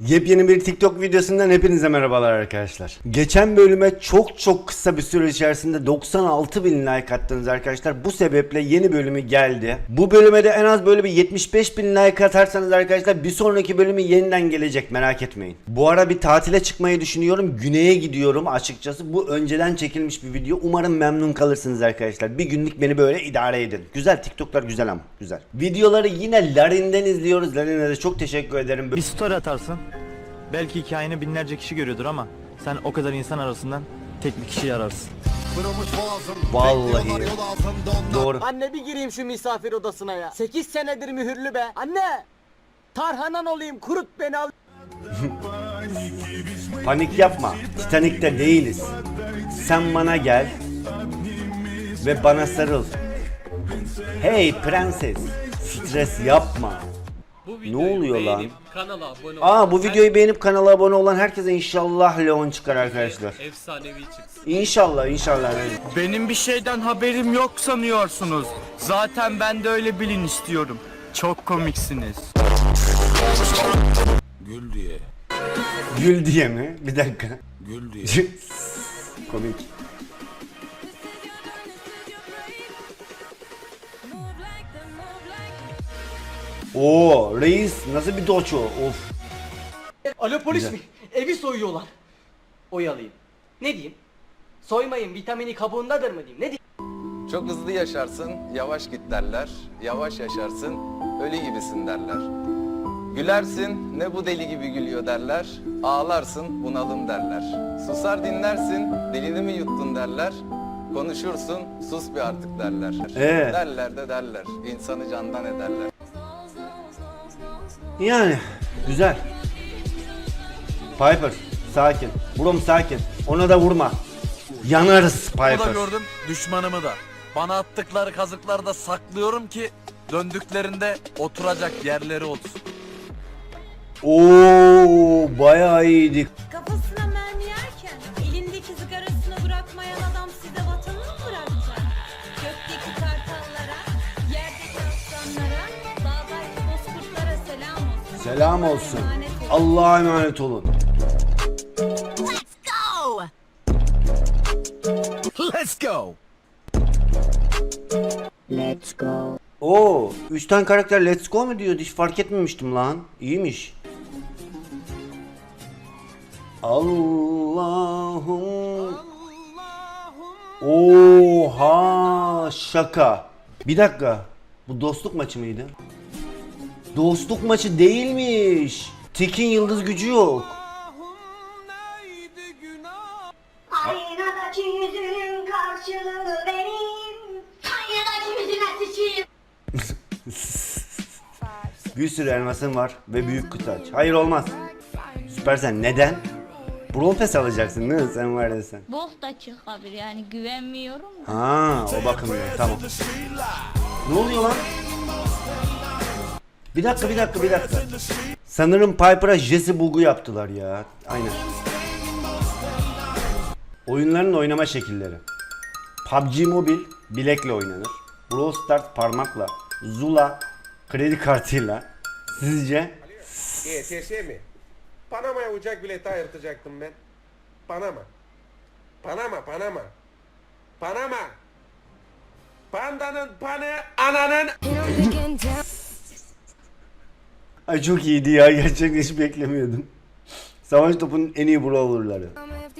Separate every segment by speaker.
Speaker 1: Yepyeni bir TikTok videosundan hepinize merhabalar arkadaşlar. Geçen bölüme çok çok kısa bir süre içerisinde 96 bin like attınız arkadaşlar. Bu sebeple yeni bölümü geldi. Bu bölüme de en az böyle bir 75 bin like atarsanız arkadaşlar bir sonraki bölümü yeniden gelecek merak etmeyin. Bu ara bir tatile çıkmayı düşünüyorum. Güney'e gidiyorum açıkçası. Bu önceden çekilmiş bir video. Umarım memnun kalırsınız arkadaşlar. Bir günlük beni böyle idare edin. Güzel TikTok'lar güzel ama güzel. Videoları yine Larin'den izliyoruz. Larin'e de çok teşekkür ederim.
Speaker 2: Bir story atarsın. Belki hikayeni binlerce kişi görüyordur ama sen o kadar insan arasından tek bir kişiyi ararsın.
Speaker 1: Vallahi doğru.
Speaker 3: Anne bir gireyim şu misafir odasına ya. 8 senedir mühürlü be. Anne! Tarhanan olayım kurut beni al.
Speaker 1: Panik yapma. Titanik'te değiliz. Sen bana gel ve bana sarıl. Hey prenses. Stres yapma.
Speaker 4: Bu
Speaker 1: Ne oluyor lan?
Speaker 4: Kanala abone
Speaker 1: Aa bu
Speaker 4: olun.
Speaker 1: videoyu beğenip kanala abone olan herkese inşallah Leon çıkar arkadaşlar.
Speaker 4: efsanevi çıksın.
Speaker 1: İnşallah inşallah.
Speaker 2: Benim bir şeyden haberim yok sanıyorsunuz. Zaten ben de öyle bilin istiyorum. Çok komiksiniz.
Speaker 5: Gül diye,
Speaker 1: Gül diye mi? Bir dakika.
Speaker 5: gül diye.
Speaker 1: Komik. Oo reis nasıl bir doço? Of.
Speaker 3: Alo polis
Speaker 1: Güzel.
Speaker 3: mi? Evi soyuyorlar. Oyalayayım. Ne diyeyim? Soymayın vitamini kabuğundadır mı diyeyim? Ne diyeyim?
Speaker 6: Çok hızlı yaşarsın, yavaş git derler. Yavaş yaşarsın, ölü gibisin derler. Gülersin, ne bu deli gibi gülüyor derler. Ağlarsın, bunalım derler. Susar dinlersin, dilini mi yuttun derler. Konuşursun, sus bir artık derler.
Speaker 1: Ee?
Speaker 6: Derler de derler, insanı candan ederler.
Speaker 1: Yani güzel. Piper sakin. Brom sakin. Ona da vurma. Yanarız
Speaker 5: da
Speaker 1: Piper.
Speaker 5: gördüm, düşmanımı da. Bana attıkları kazıkları da saklıyorum ki döndüklerinde oturacak yerleri olsun.
Speaker 1: Oo bayağı iyiydik.
Speaker 7: Kafasına olsun.
Speaker 1: Selam
Speaker 7: Allah'a
Speaker 1: olsun.
Speaker 7: emanet olun.
Speaker 1: Allah'a emanet olun.
Speaker 5: Let's go!
Speaker 1: Oo, 3 tane karakter let's go mu diyor? Hiç fark etmemiştim lan. İyiymiş. Allah'ım. Oha şaka. Bir dakika. Bu dostluk maçı mıydı? Dostluk maçı değilmiş. Tekin yıldız gücü yok.
Speaker 8: Aynadaki yüzünün karşılığı benim. Aynadaki yüzüne sıçayım.
Speaker 1: Bir sürü elmasın var ve büyük kutu aç. Hayır olmaz. Süpersen neden? Brawl Pass alacaksın değil mi? Sen var ya sen.
Speaker 7: Bok da çıkabilir yani güvenmiyorum. da.
Speaker 1: Ha, o bakımdan tamam. Ne oluyor lan? Bir dakika, bir dakika, bir dakika. Sanırım Piper'a Jesse bug'u yaptılar ya. Aynen. Oyunların oynama şekilleri. PUBG Mobile bilekle oynanır. Brawl Stars parmakla. Zula kredi kartıyla. Sizce?
Speaker 9: YSS mi? Panama'ya uçak bileti ayırtacaktım ben. Panama. Panama, Panama. Panama. Pandanın panı, ananın
Speaker 1: Ay çok iyiydi ya. Gerçekten hiç beklemiyordum. Savaş topunun en iyi brawlerları.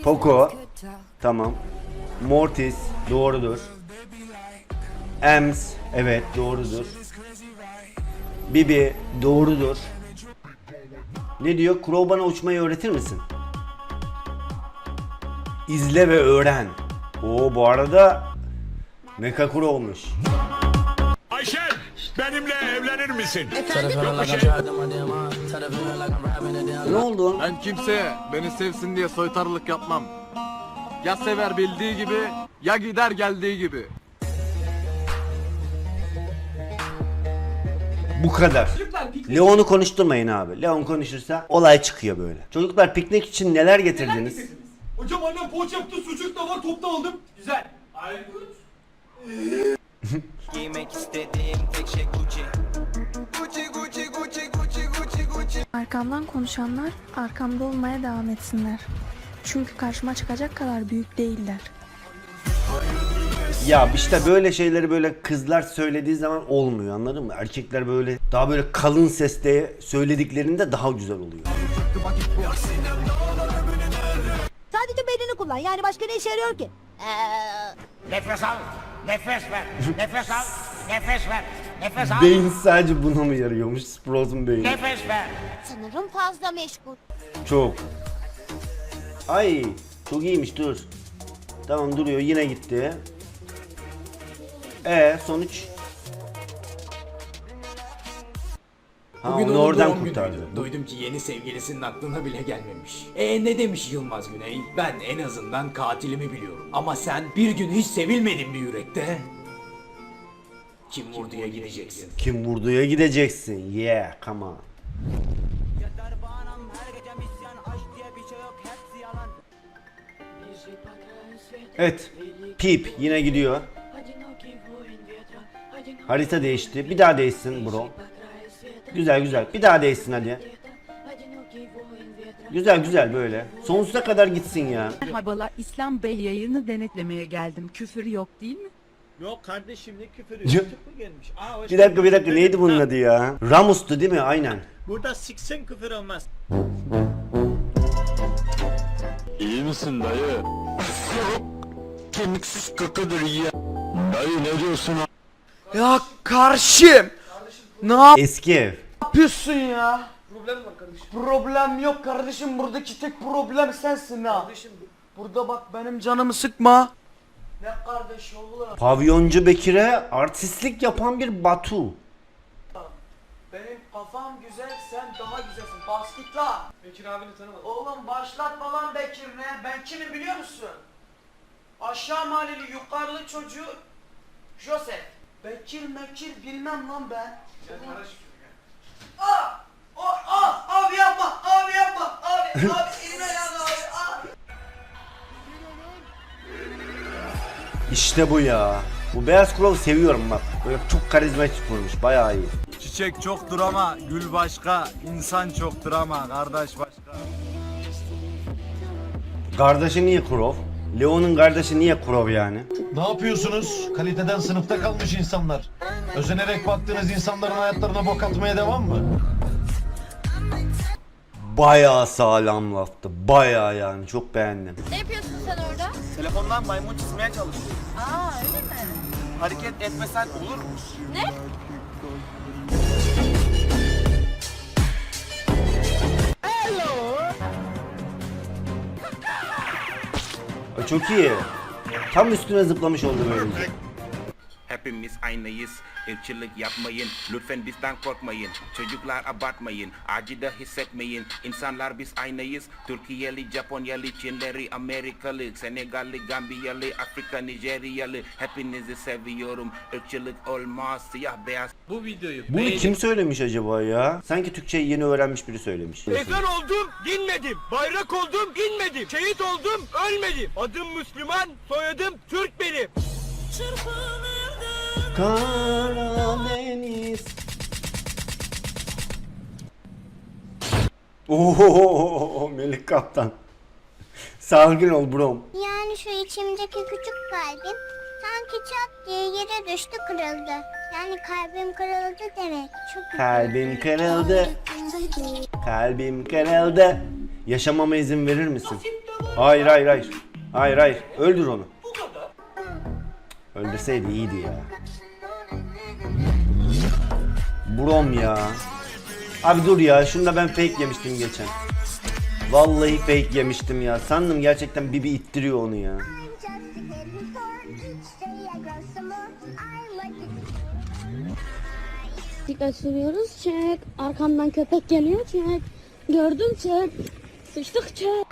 Speaker 1: Poco. Tamam. Mortis. Doğrudur. Ems. Evet doğrudur. Bibi. Doğrudur. Ne diyor? Crow bana uçmayı öğretir misin? İzle ve öğren. Oo bu arada Crow olmuş.
Speaker 10: Ayşen benimle evlenir misin?
Speaker 1: Ne oldu?
Speaker 5: Ben kimseye beni sevsin diye soytarılık yapmam. Ya sever bildiği gibi ya gider geldiği gibi.
Speaker 1: Bu kadar. Leon'u konuşturmayın abi. Leon konuşursa olay çıkıyor böyle. Çocuklar piknik için neler getirdiniz?
Speaker 3: Hocam annem poğaça yaptı sucuk da var topta aldım. Güzel. Giymek istediğim tek şey Gucci.
Speaker 11: Arkamdan konuşanlar arkamda olmaya devam etsinler. Çünkü karşıma çıkacak kadar büyük değiller.
Speaker 1: Ya işte böyle şeyleri böyle kızlar söylediği zaman olmuyor anladın mı? Erkekler böyle daha böyle kalın sesle söylediklerinde daha güzel oluyor.
Speaker 8: Sadece beynini kullan yani başka ne işe yarıyor ki?
Speaker 9: Nefes al. Nefes ver. Nefes al. Nefes ver. Nefes al.
Speaker 1: Beyin sadece buna mı yarıyormuş? Sprout'un beyni.
Speaker 9: Nefes ver.
Speaker 8: Sanırım fazla meşgul.
Speaker 1: Çok. Ay çok iyiymiş dur. Tamam duruyor yine gitti. E sonuç? Ha
Speaker 12: Bugün
Speaker 1: onu oradan
Speaker 12: doğum
Speaker 1: kurtardı.
Speaker 12: günüydü. Duydum ki yeni sevgilisinin aklına bile gelmemiş. E ne demiş Yılmaz Güney? Ben en azından katilimi biliyorum. Ama sen bir gün hiç sevilmedin bir yürekte. Kim vurduya gideceksin.
Speaker 1: Kim vurduya gideceksin. Yeah come on. Evet. Pip yine gidiyor. Harita değişti. Bir daha değişsin bro. Güzel güzel. Bir daha değişsin hadi. Güzel güzel böyle. Sonsuza kadar gitsin ya.
Speaker 11: Merhabalar İslam Bey yayını denetlemeye geldim. Küfür yok değil mi?
Speaker 2: Yok kardeşim ne küfür
Speaker 1: Ya-
Speaker 2: Küfür gelmiş. Aa, hoş
Speaker 1: Bir dakika bir
Speaker 2: geldin.
Speaker 1: dakika neydi bunun adı ya? Ramus'tu değil mi? Aynen.
Speaker 2: Burada siksen küfür olmaz.
Speaker 10: İyi misin dayı? Kemiksiz kakadır ya. Dayı ne diyorsun?
Speaker 3: Ya karşım. Ne
Speaker 1: Eski ev.
Speaker 3: yapıyorsun ya? Problem var kardeşim. Problem yok kardeşim. Buradaki tek problem sensin ha. Kardeşim. Burada bak benim canımı sıkma. Ne kardeş oğlum?
Speaker 1: Pavyoncu Bekir'e artistlik yapan bir Batu.
Speaker 3: Benim kafam güzel, sen daha güzelsin. Bas git la. Bekir abini tanımadım. Oğlum başlatma lan Bekir ne? Ben kimim biliyor musun? Aşağı mahalleli yukarılı çocuğu Joseph. Bekir Mekir bilmem lan ben. Gel kardeşim. Aa! O, aa! Abi yapma! Abi yapma! Abi! Abi!
Speaker 1: İşte bu ya. Bu beyaz kuralı seviyorum bak. Böyle çok karizmatik vurmuş. Bayağı iyi.
Speaker 5: Çiçek çoktur ama gül başka, insan çoktur ama kardeş başka.
Speaker 1: Kardeşi niye Kurov? Leon'un kardeşi niye Kurov yani?
Speaker 9: Ne yapıyorsunuz? Kaliteden sınıfta kalmış insanlar. Özenerek baktığınız insanların hayatlarına bok atmaya devam mı?
Speaker 1: Bayağı sağlam laftı. Bayağı yani. Çok beğendim.
Speaker 8: Ne yapıyorsun sen orada?
Speaker 2: Telefondan maymun çizmeye çalışıyorum.
Speaker 8: Aa öyle mi?
Speaker 2: Hareket etmesen olur mu?
Speaker 8: Ne?
Speaker 1: Ay, Çok iyi. Tam üstüne zıplamış oldu böyle.
Speaker 10: Hepimiz aynıyız. Irkçılık yapmayın. Lütfen bizden korkmayın. Çocuklar abartmayın. Acıda hissetmeyin. İnsanlar biz aynıyız. Türkiye'li, Japonyalı, Çinleri, Amerikalı, Senegalli, Gambiyalı, Afrika, Nijeryalı. Hepinizi seviyorum. Irkçılık olmaz. Siyah beyaz.
Speaker 4: Bu videoyu
Speaker 1: Bunu
Speaker 4: beğenip
Speaker 1: kim söylemiş acaba ya? Sanki Türkçeyi yeni öğrenmiş biri söylemiş.
Speaker 2: Ezan oldum, dinmedim. Bayrak oldum, inmedim. Şehit oldum, ölmedim. Adım Müslüman, soyadım Türk benim.
Speaker 1: Karadeniz. Oo Melik Kaptan. Sakin ol brom.
Speaker 8: Yani şu içimdeki küçük kalbim sanki çat diye yere düştü kırıldı. Yani kalbim kırıldı demek. Çok
Speaker 1: Kalbim kırıldı. Kalbim kırıldı. Yaşamama izin verir misin? Hayır hayır hayır. Hayır hayır. Öldür onu. Öldürseydi iyiydi ya. Brom ya. Abi dur ya. Şunda ben fake yemiştim geçen. Vallahi fake yemiştim ya. Sandım gerçekten Bibi ittiriyor onu ya.
Speaker 8: Dikkat sürüyoruz çek. Arkamdan köpek geliyor çek. Gördüm çek. Sıçtık çek.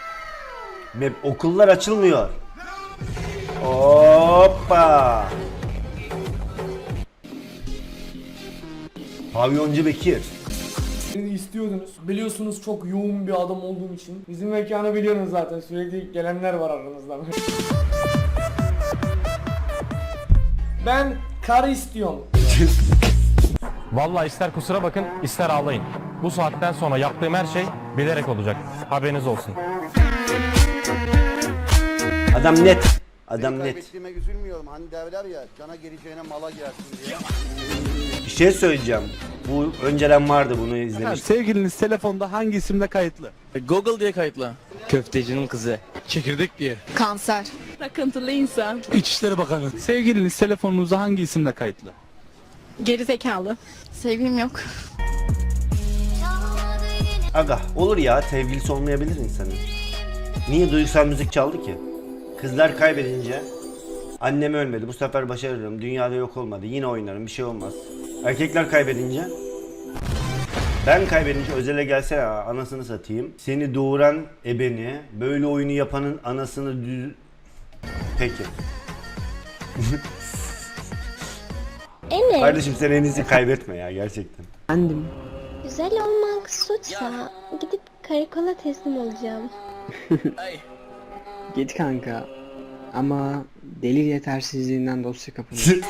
Speaker 1: Map okullar açılmıyor. Hoppa. Pavyoncu Bekir.
Speaker 3: Beni istiyordunuz. Biliyorsunuz çok yoğun bir adam olduğum için. Bizim mekanı biliyorsunuz zaten. Sürekli gelenler var aranızda. ben karı istiyorum.
Speaker 12: Vallahi ister kusura bakın ister ağlayın.
Speaker 2: Bu saatten sonra yaptığım her şey bilerek olacak. Haberiniz olsun.
Speaker 1: Adam net. Adam net.
Speaker 13: Kaybettiğime üzülmüyorum. Hani derler ya cana geleceğine mala girersin diye.
Speaker 1: Bir şey söyleyeceğim. Bu önceden vardı bunu izlemiştim.
Speaker 2: Sevgiliniz telefonda hangi isimle kayıtlı?
Speaker 5: Google diye kayıtlı.
Speaker 2: Köftecinin kızı. Çekirdek diye.
Speaker 11: Kanser. Takıntılı insan.
Speaker 2: İçişleri Bakanı. Sevgiliniz telefonunuzda hangi isimle kayıtlı?
Speaker 11: Geri zekalı. Sevgilim yok.
Speaker 1: Aga olur ya sevgilisi olmayabilir insanın. Niye duygusal müzik çaldı ki? Kızlar kaybedince annem ölmedi bu sefer başarırım dünyada yok olmadı yine oynarım bir şey olmaz. Erkekler kaybedince ben kaybedince özele gelse ya anasını satayım. Seni doğuran ebeni böyle oyunu yapanın anasını düz... Peki.
Speaker 8: Evet.
Speaker 1: Kardeşim sen en iyisi kaybetme ya gerçekten.
Speaker 8: Güzel olmak suçsa gidip karakola teslim olacağım.
Speaker 3: Git kanka. Ama delil yetersizliğinden dosya kapanır.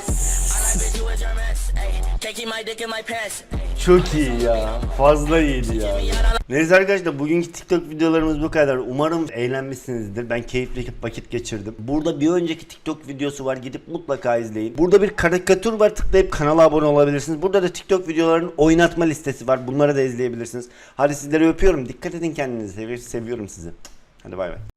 Speaker 1: Çok iyi ya. Fazla iyiydi ya. Neyse arkadaşlar bugünkü TikTok videolarımız bu kadar. Umarım eğlenmişsinizdir. Ben keyifli vakit geçirdim. Burada bir önceki TikTok videosu var. Gidip mutlaka izleyin. Burada bir karikatür var. Tıklayıp kanala abone olabilirsiniz. Burada da TikTok videolarının oynatma listesi var. Bunları da izleyebilirsiniz. Hadi sizleri öpüyorum. Dikkat edin kendinize. Sevi- Seviyorum sizi. Hadi bay bay.